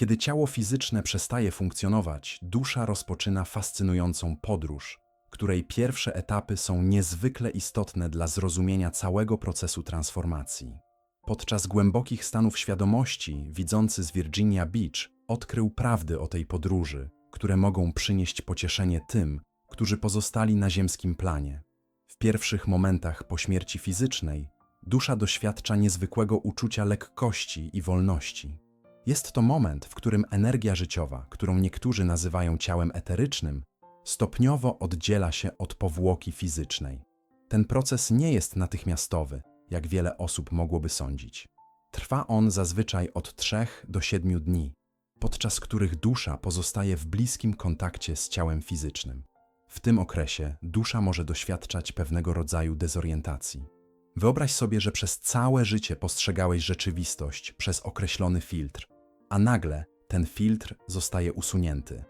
Kiedy ciało fizyczne przestaje funkcjonować, dusza rozpoczyna fascynującą podróż, której pierwsze etapy są niezwykle istotne dla zrozumienia całego procesu transformacji. Podczas głębokich stanów świadomości, widzący z Virginia Beach odkrył prawdy o tej podróży, które mogą przynieść pocieszenie tym, którzy pozostali na ziemskim planie. W pierwszych momentach po śmierci fizycznej dusza doświadcza niezwykłego uczucia lekkości i wolności. Jest to moment, w którym energia życiowa, którą niektórzy nazywają ciałem eterycznym, stopniowo oddziela się od powłoki fizycznej. Ten proces nie jest natychmiastowy, jak wiele osób mogłoby sądzić. Trwa on zazwyczaj od 3 do 7 dni, podczas których dusza pozostaje w bliskim kontakcie z ciałem fizycznym. W tym okresie dusza może doświadczać pewnego rodzaju dezorientacji. Wyobraź sobie, że przez całe życie postrzegałeś rzeczywistość przez określony filtr, a nagle ten filtr zostaje usunięty.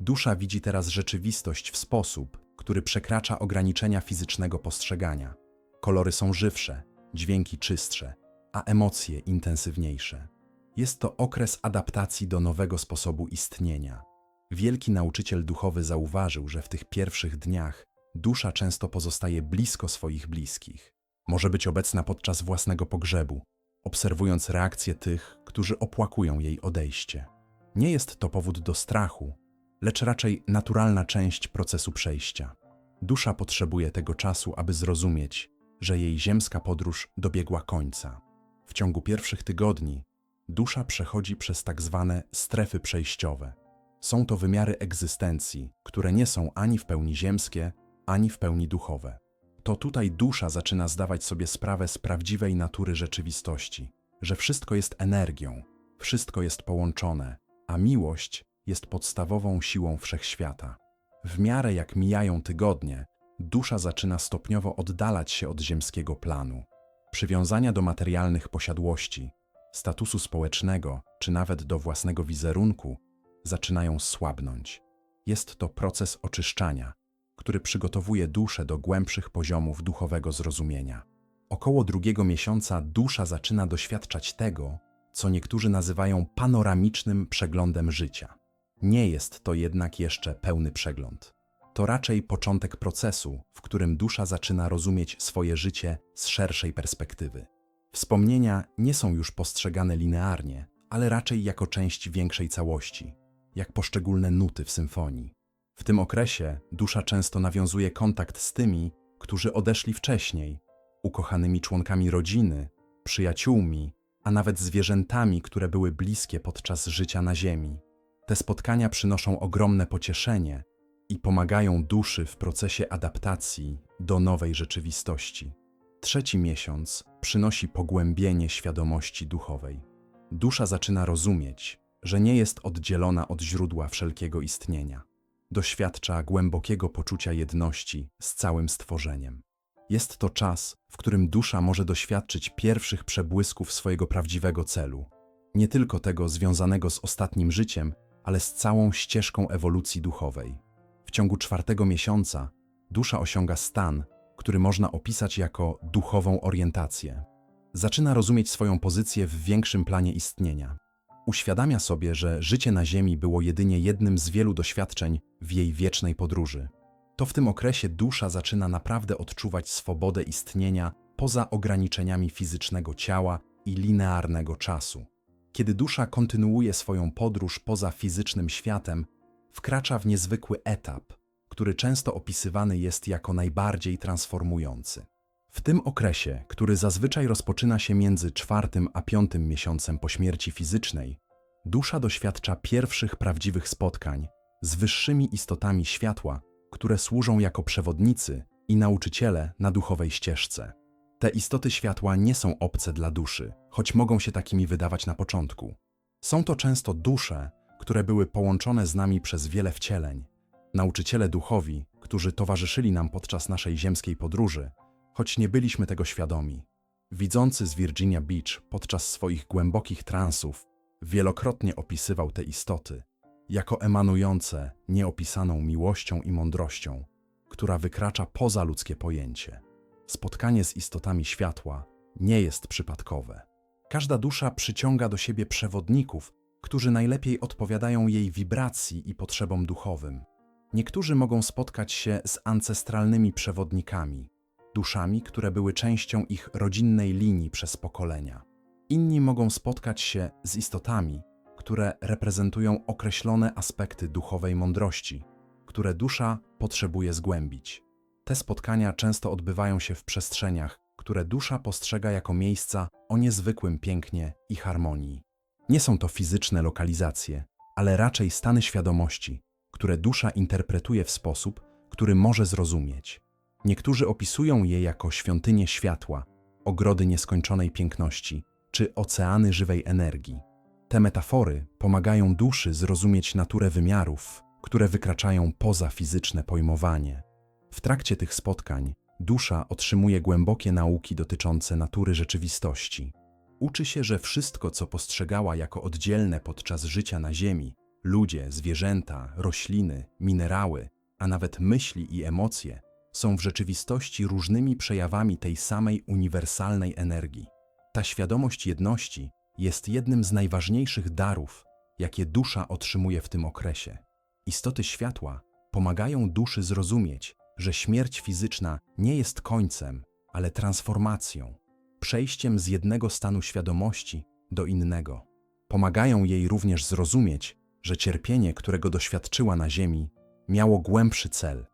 Dusza widzi teraz rzeczywistość w sposób, który przekracza ograniczenia fizycznego postrzegania. Kolory są żywsze, dźwięki czystsze, a emocje intensywniejsze. Jest to okres adaptacji do nowego sposobu istnienia. Wielki nauczyciel duchowy zauważył, że w tych pierwszych dniach dusza często pozostaje blisko swoich bliskich. Może być obecna podczas własnego pogrzebu, obserwując reakcje tych, którzy opłakują jej odejście. Nie jest to powód do strachu, lecz raczej naturalna część procesu przejścia. Dusza potrzebuje tego czasu, aby zrozumieć, że jej ziemska podróż dobiegła końca. W ciągu pierwszych tygodni dusza przechodzi przez tak zwane strefy przejściowe. Są to wymiary egzystencji, które nie są ani w pełni ziemskie, ani w pełni duchowe. To tutaj dusza zaczyna zdawać sobie sprawę z prawdziwej natury rzeczywistości, że wszystko jest energią, wszystko jest połączone, a miłość jest podstawową siłą wszechświata. W miarę jak mijają tygodnie, dusza zaczyna stopniowo oddalać się od ziemskiego planu. Przywiązania do materialnych posiadłości, statusu społecznego czy nawet do własnego wizerunku zaczynają słabnąć. Jest to proces oczyszczania, który przygotowuje duszę do głębszych poziomów duchowego zrozumienia. Około drugiego miesiąca dusza zaczyna doświadczać tego, co niektórzy nazywają panoramicznym przeglądem życia. Nie jest to jednak jeszcze pełny przegląd. To raczej początek procesu, w którym dusza zaczyna rozumieć swoje życie z szerszej perspektywy. Wspomnienia nie są już postrzegane linearnie, ale raczej jako część większej całości, jak poszczególne nuty w symfonii. W tym okresie dusza często nawiązuje kontakt z tymi, którzy odeszli wcześniej, ukochanymi członkami rodziny, przyjaciółmi, a nawet zwierzętami, które były bliskie podczas życia na Ziemi. Te spotkania przynoszą ogromne pocieszenie i pomagają duszy w procesie adaptacji do nowej rzeczywistości. Trzeci miesiąc przynosi pogłębienie świadomości duchowej. Dusza zaczyna rozumieć, że nie jest oddzielona od źródła wszelkiego istnienia. Doświadcza głębokiego poczucia jedności z całym stworzeniem. Jest to czas, w którym dusza może doświadczyć pierwszych przebłysków swojego prawdziwego celu, nie tylko tego związanego z ostatnim życiem, ale z całą ścieżką ewolucji duchowej. W ciągu czwartego miesiąca dusza osiąga stan, który można opisać jako duchową orientację. Zaczyna rozumieć swoją pozycję w większym planie istnienia. Uświadamia sobie, że życie na Ziemi było jedynie jednym z wielu doświadczeń w jej wiecznej podróży. To w tym okresie dusza zaczyna naprawdę odczuwać swobodę istnienia poza ograniczeniami fizycznego ciała i linearnego czasu. Kiedy dusza kontynuuje swoją podróż poza fizycznym światem, wkracza w niezwykły etap, który często opisywany jest jako najbardziej transformujący. W tym okresie, który zazwyczaj rozpoczyna się między czwartym a piątym miesiącem po śmierci fizycznej, dusza doświadcza pierwszych prawdziwych spotkań z wyższymi istotami światła, które służą jako przewodnicy i nauczyciele na duchowej ścieżce. Te istoty światła nie są obce dla duszy, choć mogą się takimi wydawać na początku. Są to często dusze, które były połączone z nami przez wiele wcieleń, nauczyciele duchowi, którzy towarzyszyli nam podczas naszej ziemskiej podróży, choć nie byliśmy tego świadomi. Widzący z Virginia Beach podczas swoich głębokich transów wielokrotnie opisywał te istoty jako emanujące nieopisaną miłością i mądrością, która wykracza poza ludzkie pojęcie. Spotkanie z istotami światła nie jest przypadkowe. Każda dusza przyciąga do siebie przewodników, którzy najlepiej odpowiadają jej wibracji i potrzebom duchowym. Niektórzy mogą spotkać się z ancestralnymi przewodnikami, duszami, które były częścią ich rodzinnej linii przez pokolenia. Inni mogą spotkać się z istotami, które reprezentują określone aspekty duchowej mądrości, które dusza potrzebuje zgłębić. Te spotkania często odbywają się w przestrzeniach, które dusza postrzega jako miejsca o niezwykłym pięknie i harmonii. Nie są to fizyczne lokalizacje, ale raczej stany świadomości, które dusza interpretuje w sposób, który może zrozumieć. Niektórzy opisują je jako świątynie światła, ogrody nieskończonej piękności czy oceany żywej energii. Te metafory pomagają duszy zrozumieć naturę wymiarów, które wykraczają poza fizyczne pojmowanie. W trakcie tych spotkań dusza otrzymuje głębokie nauki dotyczące natury rzeczywistości. Uczy się, że wszystko, co postrzegała jako oddzielne podczas życia na Ziemi ludzie, zwierzęta, rośliny, minerały, a nawet myśli i emocje są w rzeczywistości różnymi przejawami tej samej uniwersalnej energii. Ta świadomość jedności jest jednym z najważniejszych darów, jakie dusza otrzymuje w tym okresie. Istoty światła pomagają duszy zrozumieć, że śmierć fizyczna nie jest końcem, ale transformacją, przejściem z jednego stanu świadomości do innego. Pomagają jej również zrozumieć, że cierpienie, którego doświadczyła na Ziemi, miało głębszy cel.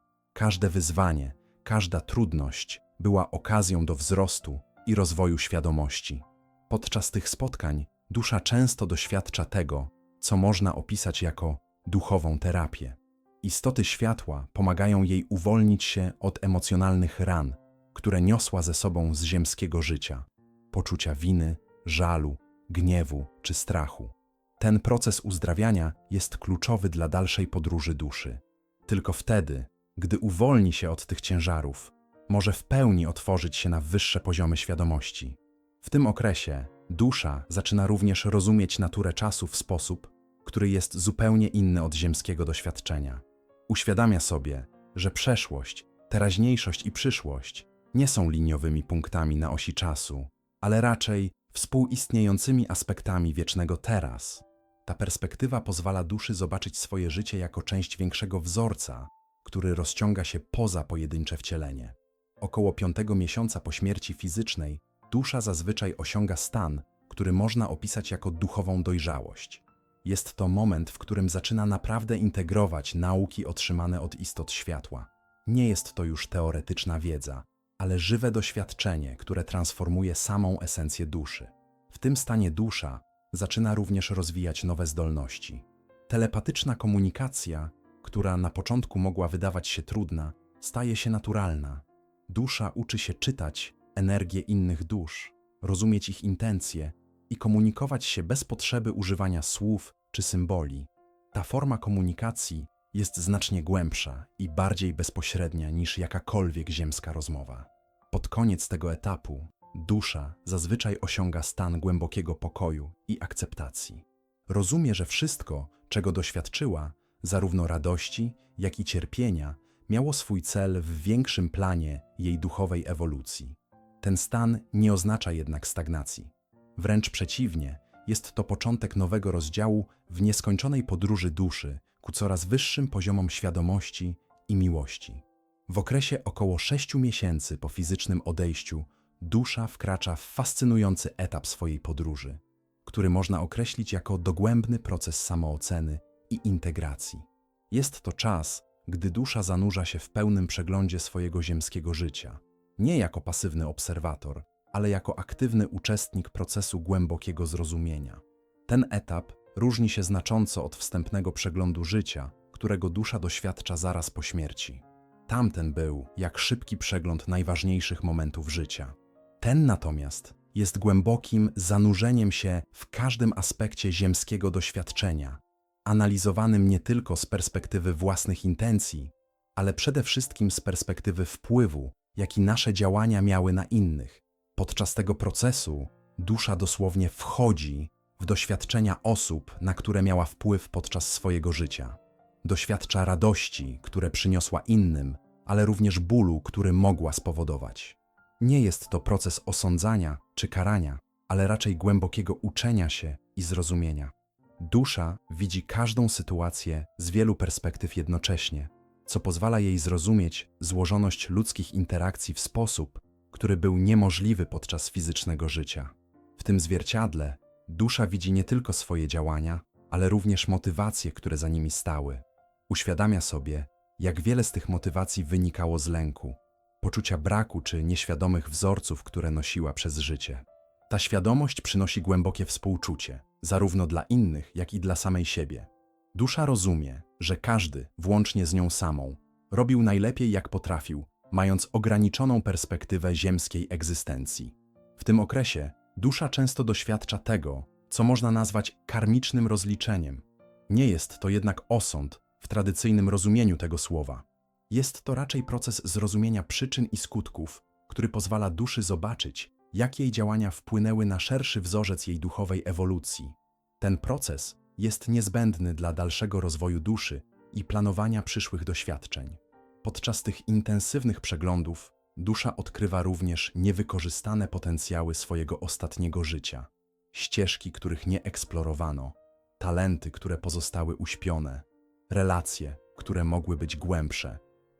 Każde wyzwanie, każda trudność była okazją do wzrostu i rozwoju świadomości. Podczas tych spotkań dusza często doświadcza tego, co można opisać jako duchową terapię. Istoty światła pomagają jej uwolnić się od emocjonalnych ran, które niosła ze sobą z ziemskiego życia poczucia winy, żalu, gniewu czy strachu. Ten proces uzdrawiania jest kluczowy dla dalszej podróży duszy. Tylko wtedy, gdy uwolni się od tych ciężarów, może w pełni otworzyć się na wyższe poziomy świadomości. W tym okresie dusza zaczyna również rozumieć naturę czasu w sposób, który jest zupełnie inny od ziemskiego doświadczenia. Uświadamia sobie, że przeszłość, teraźniejszość i przyszłość nie są liniowymi punktami na osi czasu, ale raczej współistniejącymi aspektami wiecznego teraz. Ta perspektywa pozwala duszy zobaczyć swoje życie jako część większego wzorca, który rozciąga się poza pojedyncze wcielenie. Około piątego miesiąca po śmierci fizycznej dusza zazwyczaj osiąga stan, który można opisać jako duchową dojrzałość. Jest to moment, w którym zaczyna naprawdę integrować nauki otrzymane od istot światła. Nie jest to już teoretyczna wiedza, ale żywe doświadczenie, które transformuje samą esencję duszy. W tym stanie dusza zaczyna również rozwijać nowe zdolności. Telepatyczna komunikacja, która na początku mogła wydawać się trudna, staje się naturalna. Dusza uczy się czytać energię innych dusz, rozumieć ich intencje i komunikować się bez potrzeby używania słów czy symboli. Ta forma komunikacji jest znacznie głębsza i bardziej bezpośrednia niż jakakolwiek ziemska rozmowa. Pod koniec tego etapu dusza zazwyczaj osiąga stan głębokiego pokoju i akceptacji. Rozumie, że wszystko, czego doświadczyła, zarówno radości, jak i cierpienia, miało swój cel w większym planie jej duchowej ewolucji. Ten stan nie oznacza jednak stagnacji. Wręcz przeciwnie, jest to początek nowego rozdziału w nieskończonej podróży duszy ku coraz wyższym poziomom świadomości i miłości. W okresie około 6 miesięcy po fizycznym odejściu dusza wkracza w fascynujący etap swojej podróży, który można określić jako dogłębny proces samooceny i integracji. Jest to czas, gdy dusza zanurza się w pełnym przeglądzie swojego ziemskiego życia, nie jako pasywny obserwator, ale jako aktywny uczestnik procesu głębokiego zrozumienia. Ten etap różni się znacząco od wstępnego przeglądu życia, którego dusza doświadcza zaraz po śmierci. Tamten był jak szybki przegląd najważniejszych momentów życia. Ten natomiast jest głębokim zanurzeniem się w każdym aspekcie ziemskiego doświadczenia, analizowanym nie tylko z perspektywy własnych intencji, ale przede wszystkim z perspektywy wpływu, jaki nasze działania miały na innych. Podczas tego procesu dusza dosłownie wchodzi w doświadczenia osób, na które miała wpływ podczas swojego życia. Doświadcza radości, które przyniosła innym, ale również bólu, który mogła spowodować. Nie jest to proces osądzania czy karania, ale raczej głębokiego uczenia się i zrozumienia. Dusza widzi każdą sytuację z wielu perspektyw jednocześnie, co pozwala jej zrozumieć złożoność ludzkich interakcji w sposób, który był niemożliwy podczas fizycznego życia. W tym zwierciadle dusza widzi nie tylko swoje działania, ale również motywacje, które za nimi stały. Uświadamia sobie, jak wiele z tych motywacji wynikało z lęku, poczucia braku czy nieświadomych wzorców, które nosiła przez życie. Ta świadomość przynosi głębokie współczucie, zarówno dla innych, jak i dla samej siebie. Dusza rozumie, że każdy, włącznie z nią samą, robił najlepiej jak potrafił, mając ograniczoną perspektywę ziemskiej egzystencji. W tym okresie dusza często doświadcza tego, co można nazwać karmicznym rozliczeniem. Nie jest to jednak osąd w tradycyjnym rozumieniu tego słowa. Jest to raczej proces zrozumienia przyczyn i skutków, który pozwala duszy zobaczyć, jak jej działania wpłynęły na szerszy wzorzec jej duchowej ewolucji. Ten proces jest niezbędny dla dalszego rozwoju duszy i planowania przyszłych doświadczeń. Podczas tych intensywnych przeglądów dusza odkrywa również niewykorzystane potencjały swojego ostatniego życia, ścieżki, których nie eksplorowano, talenty, które pozostały uśpione, relacje, które mogły być głębsze.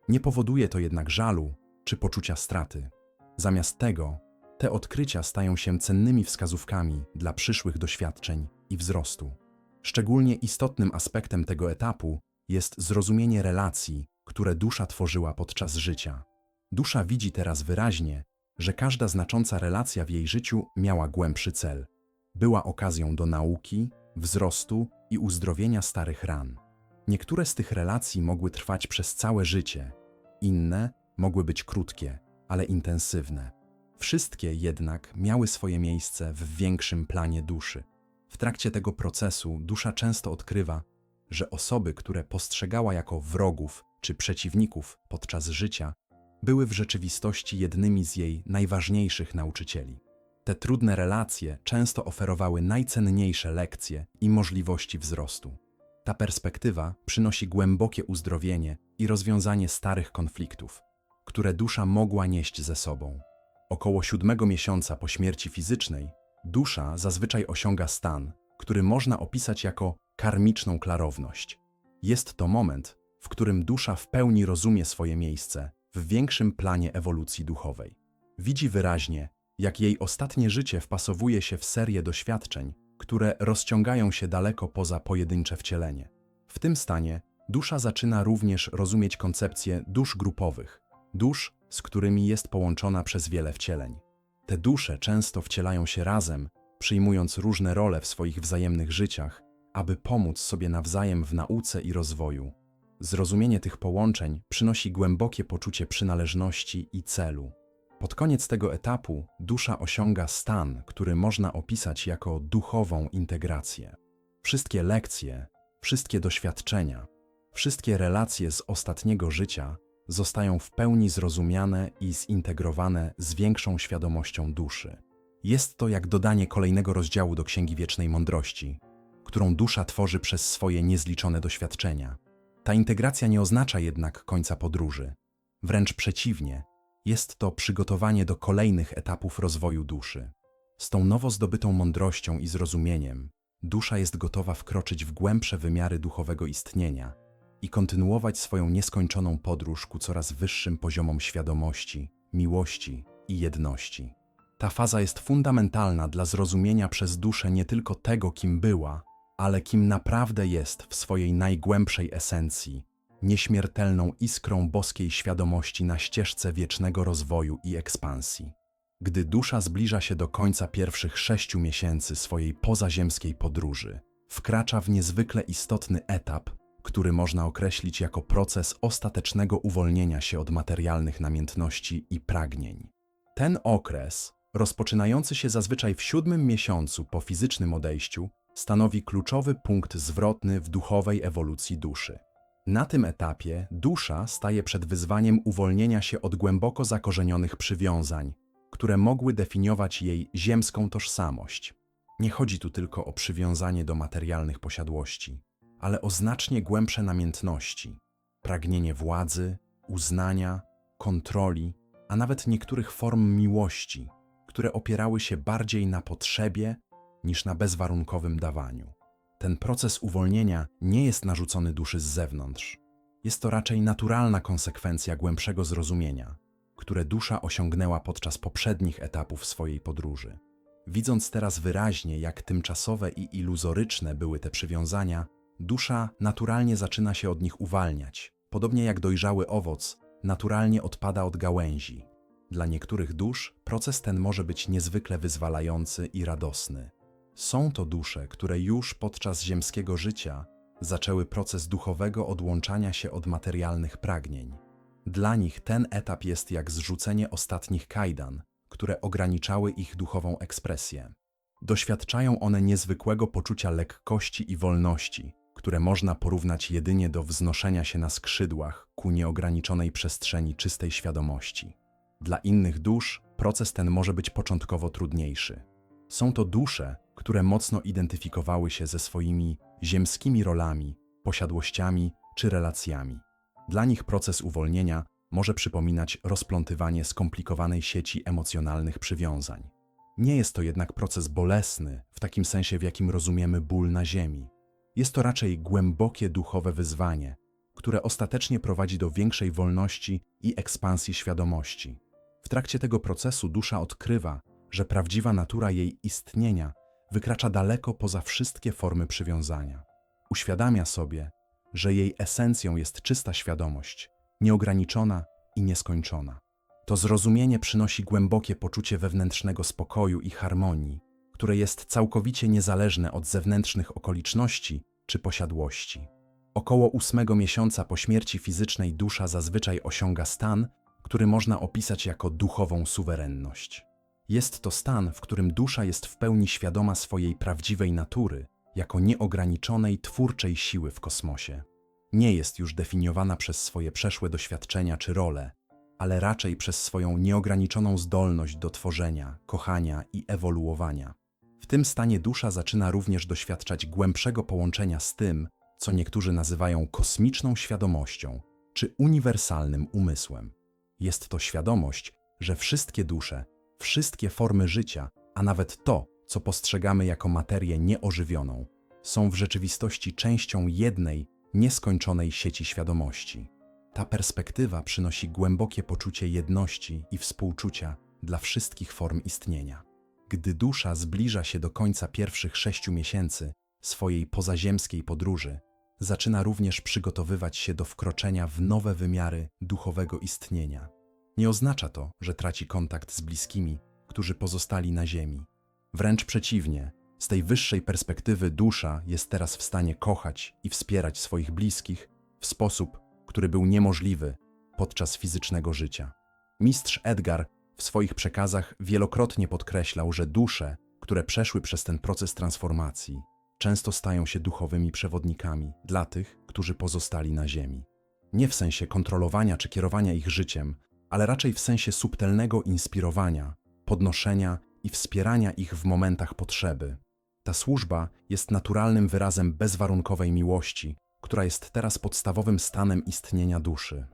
Nie powoduje to jednak żalu czy poczucia straty. Zamiast tego, te odkrycia stają się cennymi wskazówkami dla przyszłych doświadczeń i wzrostu. Szczególnie istotnym aspektem tego etapu jest zrozumienie relacji, które dusza tworzyła podczas życia. Dusza widzi teraz wyraźnie, że każda znacząca relacja w jej życiu miała głębszy cel. Była okazją do nauki, wzrostu i uzdrowienia starych ran. Niektóre z tych relacji mogły trwać przez całe życie, inne mogły być krótkie, ale intensywne. Wszystkie jednak miały swoje miejsce w większym planie duszy. W trakcie tego procesu dusza często odkrywa, że osoby, które postrzegała jako wrogów czy przeciwników podczas życia, były w rzeczywistości jednymi z jej najważniejszych nauczycieli. Te trudne relacje często oferowały najcenniejsze lekcje i możliwości wzrostu. Ta perspektywa przynosi głębokie uzdrowienie i rozwiązanie starych konfliktów, które dusza mogła nieść ze sobą. Około siódmego miesiąca po śmierci fizycznej, dusza zazwyczaj osiąga stan, który można opisać jako karmiczną klarowność. Jest to moment, w którym dusza w pełni rozumie swoje miejsce w większym planie ewolucji duchowej. Widzi wyraźnie, jak jej ostatnie życie wpasowuje się w serię doświadczeń, które rozciągają się daleko poza pojedyncze wcielenie. W tym stanie dusza zaczyna również rozumieć koncepcję dusz grupowych, dusz, z którymi jest połączona przez wiele wcieleń. Te dusze często wcielają się razem, przyjmując różne role w swoich wzajemnych życiach, aby pomóc sobie nawzajem w nauce i rozwoju. Zrozumienie tych połączeń przynosi głębokie poczucie przynależności i celu. Pod koniec tego etapu dusza osiąga stan, który można opisać jako duchową integrację. Wszystkie lekcje, wszystkie doświadczenia, wszystkie relacje z ostatniego życia zostają w pełni zrozumiane i zintegrowane z większą świadomością duszy. Jest to jak dodanie kolejnego rozdziału do Księgi Wiecznej Mądrości, którą dusza tworzy przez swoje niezliczone doświadczenia. Ta integracja nie oznacza jednak końca podróży. Wręcz przeciwnie, jest to przygotowanie do kolejnych etapów rozwoju duszy. Z tą nowo zdobytą mądrością i zrozumieniem, dusza jest gotowa wkroczyć w głębsze wymiary duchowego istnienia i kontynuować swoją nieskończoną podróż ku coraz wyższym poziomom świadomości, miłości i jedności. Ta faza jest fundamentalna dla zrozumienia przez duszę nie tylko tego, kim była, ale kim naprawdę jest w swojej najgłębszej esencji, nieśmiertelną iskrą boskiej świadomości na ścieżce wiecznego rozwoju i ekspansji. Gdy dusza zbliża się do końca pierwszych sześciu miesięcy swojej pozaziemskiej podróży, wkracza w niezwykle istotny etap, który można określić jako proces ostatecznego uwolnienia się od materialnych namiętności i pragnień. Ten okres, rozpoczynający się zazwyczaj w siódmym miesiącu po fizycznym odejściu, stanowi kluczowy punkt zwrotny w duchowej ewolucji duszy. Na tym etapie dusza staje przed wyzwaniem uwolnienia się od głęboko zakorzenionych przywiązań, które mogły definiować jej ziemską tożsamość. Nie chodzi tu tylko o przywiązanie do materialnych posiadłości, ale o znacznie głębsze namiętności, pragnienie władzy, uznania, kontroli, a nawet niektórych form miłości, które opierały się bardziej na potrzebie niż na bezwarunkowym dawaniu. ten proces uwolnienia nie jest narzucony duszy z zewnątrz. Jest to raczej naturalna konsekwencja głębszego zrozumienia, które dusza osiągnęła podczas poprzednich etapów swojej podróży. Widząc teraz wyraźnie, jak tymczasowe i iluzoryczne były te przywiązania, dusza naturalnie zaczyna się od nich uwalniać. Podobnie jak dojrzały owoc naturalnie odpada od gałęzi. Dla niektórych dusz proces ten może być niezwykle wyzwalający i radosny. Są to dusze, które już podczas ziemskiego życia zaczęły proces duchowego odłączania się od materialnych pragnień. Dla nich ten etap jest jak zrzucenie ostatnich kajdan, które ograniczały ich duchową ekspresję. Doświadczają one niezwykłego poczucia lekkości i wolności, które można porównać jedynie do wznoszenia się na skrzydłach ku nieograniczonej przestrzeni czystej świadomości. Dla innych dusz proces ten może być początkowo trudniejszy. Są to dusze, które mocno identyfikowały się ze swoimi ziemskimi rolami, posiadłościami czy relacjami. Dla nich proces uwolnienia może przypominać rozplątywanie skomplikowanej sieci emocjonalnych przywiązań. Nie jest to jednak proces bolesny w takim sensie, w jakim rozumiemy ból na ziemi. Jest to raczej głębokie duchowe wyzwanie, które ostatecznie prowadzi do większej wolności i ekspansji świadomości. W trakcie tego procesu dusza odkrywa, że prawdziwa natura jej istnienia wykracza daleko poza wszystkie formy przywiązania. Uświadamia sobie, że jej esencją jest czysta świadomość, nieograniczona i nieskończona. To zrozumienie przynosi głębokie poczucie wewnętrznego spokoju i harmonii, które jest całkowicie niezależne od zewnętrznych okoliczności czy posiadłości. Około ósmego miesiąca po śmierci fizycznej dusza zazwyczaj osiąga stan, który można opisać jako duchową suwerenność. Jest to stan, w którym dusza jest w pełni świadoma swojej prawdziwej natury, jako nieograniczonej twórczej siły w kosmosie. Nie jest już definiowana przez swoje przeszłe doświadczenia czy role, ale raczej przez swoją nieograniczoną zdolność do tworzenia, kochania i ewoluowania. W tym stanie dusza zaczyna również doświadczać głębszego połączenia z tym, co niektórzy nazywają kosmiczną świadomością czy uniwersalnym umysłem. Jest to świadomość, że wszystkie dusze, wszystkie formy życia, a nawet to, co postrzegamy jako materię nieożywioną, są w rzeczywistości częścią jednej, nieskończonej sieci świadomości. Ta perspektywa przynosi głębokie poczucie jedności i współczucia dla wszystkich form istnienia. Gdy dusza zbliża się do końca pierwszych sześciu miesięcy swojej pozaziemskiej podróży, zaczyna również przygotowywać się do wkroczenia w nowe wymiary duchowego istnienia. Nie oznacza to, że traci kontakt z bliskimi, którzy pozostali na Ziemi. Wręcz przeciwnie, z tej wyższej perspektywy dusza jest teraz w stanie kochać i wspierać swoich bliskich w sposób, który był niemożliwy podczas fizycznego życia. Mistrz Edgar w swoich przekazach wielokrotnie podkreślał, że dusze, które przeszły przez ten proces transformacji, często stają się duchowymi przewodnikami dla tych, którzy pozostali na Ziemi. Nie w sensie kontrolowania czy kierowania ich życiem, ale raczej w sensie subtelnego inspirowania, podnoszenia i wspierania ich w momentach potrzeby. Ta służba jest naturalnym wyrazem bezwarunkowej miłości, która jest teraz podstawowym stanem istnienia duszy.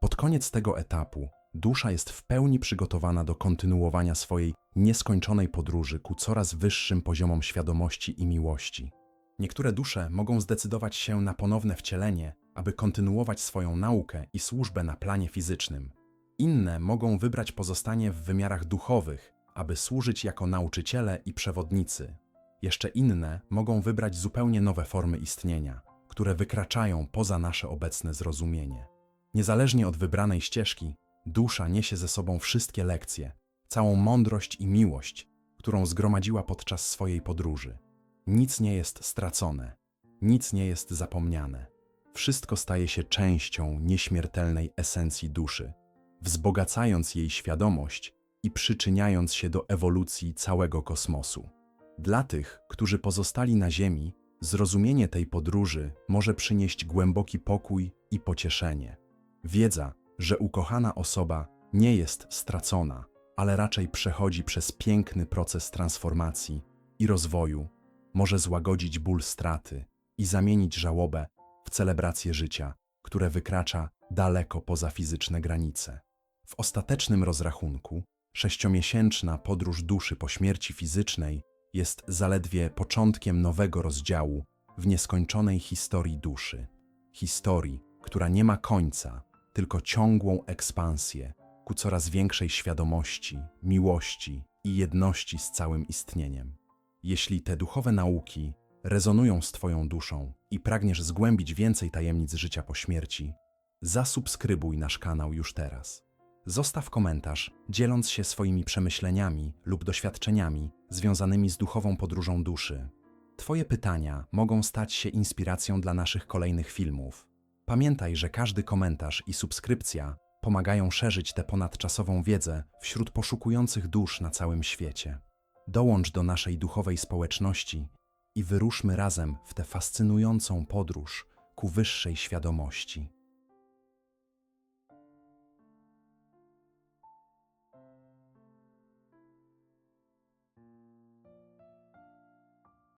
Pod koniec tego etapu dusza jest w pełni przygotowana do kontynuowania swojej nieskończonej podróży ku coraz wyższym poziomom świadomości i miłości. Niektóre dusze mogą zdecydować się na ponowne wcielenie, aby kontynuować swoją naukę i służbę na planie fizycznym. Inne mogą wybrać pozostanie w wymiarach duchowych, aby służyć jako nauczyciele i przewodnicy. Jeszcze inne mogą wybrać zupełnie nowe formy istnienia, które wykraczają poza nasze obecne zrozumienie. Niezależnie od wybranej ścieżki, dusza niesie ze sobą wszystkie lekcje, całą mądrość i miłość, którą zgromadziła podczas swojej podróży. Nic nie jest stracone, nic nie jest zapomniane. Wszystko staje się częścią nieśmiertelnej esencji duszy, wzbogacając jej świadomość i przyczyniając się do ewolucji całego kosmosu. Dla tych, którzy pozostali na Ziemi, zrozumienie tej podróży może przynieść głęboki pokój i pocieszenie. Wiedza, że ukochana osoba nie jest stracona, ale raczej przechodzi przez piękny proces transformacji i rozwoju, może złagodzić ból straty i zamienić żałobę w celebrację życia, które wykracza daleko poza fizyczne granice. W ostatecznym rozrachunku, sześciomiesięczna podróż duszy po śmierci fizycznej jest zaledwie początkiem nowego rozdziału w nieskończonej historii duszy. Historii, która nie ma końca, tylko ciągłą ekspansję ku coraz większej świadomości, miłości i jedności z całym istnieniem. Jeśli te duchowe nauki rezonują z Twoją duszą i pragniesz zgłębić więcej tajemnic życia po śmierci, zasubskrybuj nasz kanał już teraz. Zostaw komentarz, dzieląc się swoimi przemyśleniami lub doświadczeniami związanymi z duchową podróżą duszy. Twoje pytania mogą stać się inspiracją dla naszych kolejnych filmów. Pamiętaj, że każdy komentarz i subskrypcja pomagają szerzyć tę ponadczasową wiedzę wśród poszukujących dusz na całym świecie. Dołącz do naszej duchowej społeczności i wyruszmy razem w tę fascynującą podróż ku wyższej świadomości.